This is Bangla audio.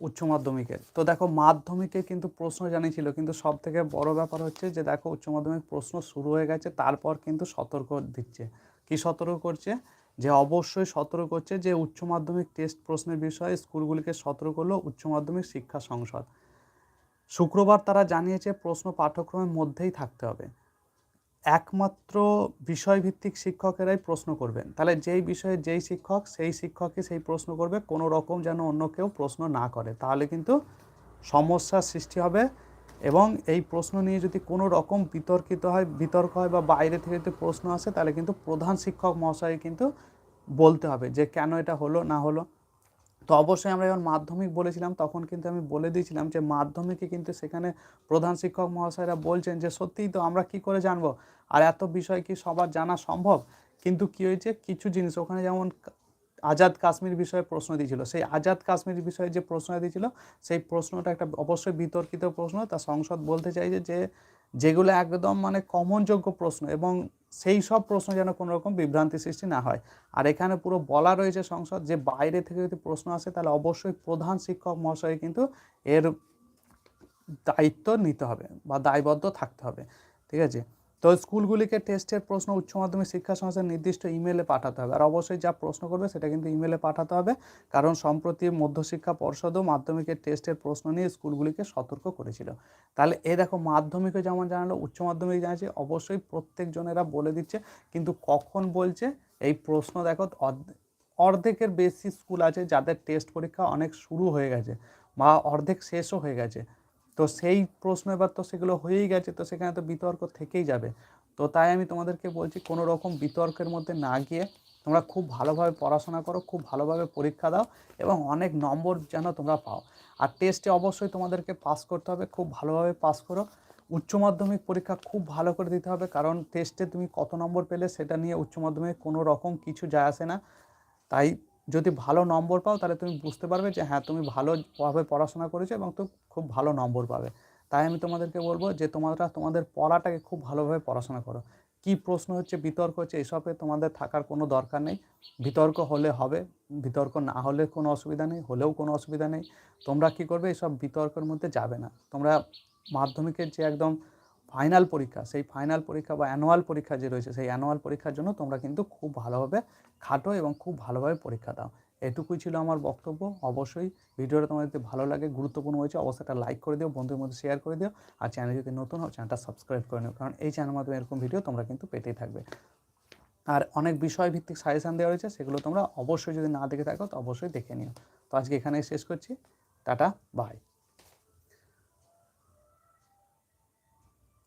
উচ্চ মাধ্যমিকের। তো দেখো মাধ্যমিকে কিন্তু প্রশ্ন জানিয়েছিল, কিন্তু সব থেকে বড় ব্যাপার হচ্ছে যে দেখো উচ্চ মাধ্যমিক প্রশ্ন শুরু হয়ে গেছে, তারপর কিন্তু সতর্ক দিচ্ছে। কি সতর্ক করছে? যে অবশ্যই সতর্ক করছে যে উচ্চ মাধ্যমিক টেস্ট প্রশ্নের বিষয়ে স্কুলগুলিকে সতর্ক করল উচ্চ মাধ্যমিক শিক্ষা সংসদ। শুক্রবার তারা জানিয়েছে প্রশ্ন পাঠ্যক্রমের মধ্যেই থাকতে হবে। একমাত্র বিষয়ভিত্তিক শিক্ষকেরাই প্রশ্ন করবেন। তাহলে যেই বিষয়ে যেই শিক্ষক, সেই শিক্ষকই সেই প্রশ্ন করবে, কোনো রকম যেন অন্য কেউ প্রশ্ন না করে। তাহলে কিন্তু সমস্যার সৃষ্টি হবে এবং এই প্রশ্ন নিয়ে যদি কোনো রকম বিতর্কিত হয়, বিতর্ক হয় বা বাইরে থেকে যদি প্রশ্ন আসে, তাহলে কিন্তু প্রধান শিক্ষক মহাশয় কিন্তু বলতে হবে যে কেন এটা হলো, না হলো। তো অবশ্যই আমরা যখন মাধ্যমিক বলেছিলাম, তখন কিন্তু আমি বলে দিয়েছিলাম যে মাধ্যমিকে কিন্তু সেখানে প্রধান শিক্ষক মহাশয়রা বলছেন যে, সত্যিই তো আমরা কি করে জানব? আর এত বিষয় কি সবার জানা সম্ভব? কিন্তু কি হয়েছে? কিছু জিনিস, ওখানে যেমন আজাদ কাশ্মীর বিষয়ে প্রশ্ন দিয়েছিল। সেই আজাদ কাশ্মীর বিষয়ে যে প্রশ্ন দিয়েছিল, সেই প্রশ্নটা একটা অবশ্যই বিতর্কিত প্রশ্ন। তা সংসদ বলতে চাইছে যে, যেগুলো একদম মানে কমনযোগ্য প্রশ্ন এবং সেই সব প্রশ্ন যেন কোনো রকম বিভ্রান্তি সৃষ্টি না হয়। আর এখানে পুরো বলা রয়েছে সংসদ, যে বাইরে থেকে যদি প্রশ্ন আসে, তাহলে অবশ্যই প্রধান শিক্ষক মহাশয় কিন্তু এর দায়িত্ব নিতে হবে বা দায়বদ্ধ থাকতে হবে। ঠিক আছে? তো স্কুলগুলিকে টেস্টের প্রশ্ন উচ্চ মাধ্যমিক শিক্ষা সংস্থার নির্দিষ্ট ইমেলে পাঠাতে হবে। আর অবশ্যই যা প্রশ্ন করবে সেটা কিন্তু ইমেলে পাঠাতে হবে। কারণ সম্প্রতি মধ্যশিক্ষা পর্ষদও মাধ্যমিকের টেস্টের প্রশ্ন নিয়ে স্কুলগুলিকে সতর্ক করেছিল। তাহলে এ দেখো মাধ্যমিকে যেমন জানালো, উচ্চ মাধ্যমিক জানাচ্ছে, অবশ্যই প্রত্যেকজনেরা বলে দিচ্ছে। কিন্তু কখন বলছে? এই প্রশ্ন দেখো, অর্ধ- অর্ধেকের বেশি স্কুল আছে যাদের টেস্ট পরীক্ষা অনেক শুরু হয়ে গেছে বা অর্ধেক শেষও হয়ে গেছে। তো সেই প্রশ্ন এবার তো সেগুলো হয়েই গেছে, তো সেখানে তো বিতর্ক থেকেই যাবে। তো তাই আমি তোমাদেরকে বলছি, কোনো রকম বিতর্কের মধ্যে না গিয়ে তোমরা খুব ভালোভাবে পড়াশোনা করো, খুব ভালোভাবে পরীক্ষা দাও এবং অনেক নম্বর যেন তোমরা পাও। আর টেস্টে অবশ্যই তোমাদেরকে পাস করতে হবে, খুব ভালোভাবে পাস করো। উচ্চ মাধ্যমিক পরীক্ষা খুব ভালো করে দিতে হবে, কারণ টেস্টে তুমি কত নম্বর পেলে সেটা নিয়ে উচ্চ মাধ্যমিক কোনো রকম কিছু যায় আসে না। তাই যদি ভালো নম্বর পাও, তাহলে তুমি বুঝতে পারবে যে হ্যাঁ তুমি ভালোভাবে পড়াশোনা করেছ এবং তো খুব ভালো নম্বর পাবে। তাই আমি তোমাদেরকে বলব যে তোমরা, তোমাদের পড়াটাকে খুব ভালোভাবে পড়াশোনা করো। কি প্রশ্ন হচ্ছে, বিতর্ক হচ্ছে, এসবে তোমাদের থাকার কোনো দরকার নেই। বিতর্ক হলে হবে, বিতর্ক না হলে কোনো অসুবিধা নেই, হলেও কোনো অসুবিধা নেই। তোমরা কি করবে এইসব বিতর্কের মধ্যে যাবে না। তোমরা মাধ্যমিকের যে একদম ফাইনাল পরীক্ষা, সেই ফাইনাল পরীক্ষা বা অ্যানুয়াল পরীক্ষা যে রয়েছে, সেই অ্যানুয়াল পরীক্ষার জন্য তোমরা কিন্তু খুব ভালোভাবে খাটো এবং খুব ভালোভাবে পরীক্ষা দাও। এটুকুই ছিল আমার বক্তব্য। অবশ্যই ভিডিওটা তোমাদের যদি ভালো লাগে, গুরুত্বপূর্ণ হয়েছে, অবশ্যই একটা লাইক করে দিও, বন্ধুদের মধ্যে শেয়ার করে দিও, আর চ্যানেল যদি নতুন হও চ্যানেলটা সাবস্ক্রাইব করে নিও, কারণ এই চ্যানেলের মাধ্যমে এরকম ভিডিও তোমরা কিন্তু পেতেই থাকবে। আর অনেক বিষয়ভিত্তিক সাজেশান দেওয়া রয়েছে, সেগুলো তোমরা অবশ্যই যদি না দেখে থাকো, তো অবশ্যই দেখে নিও। তো আজকে এখানেই শেষ করছি। Tata bye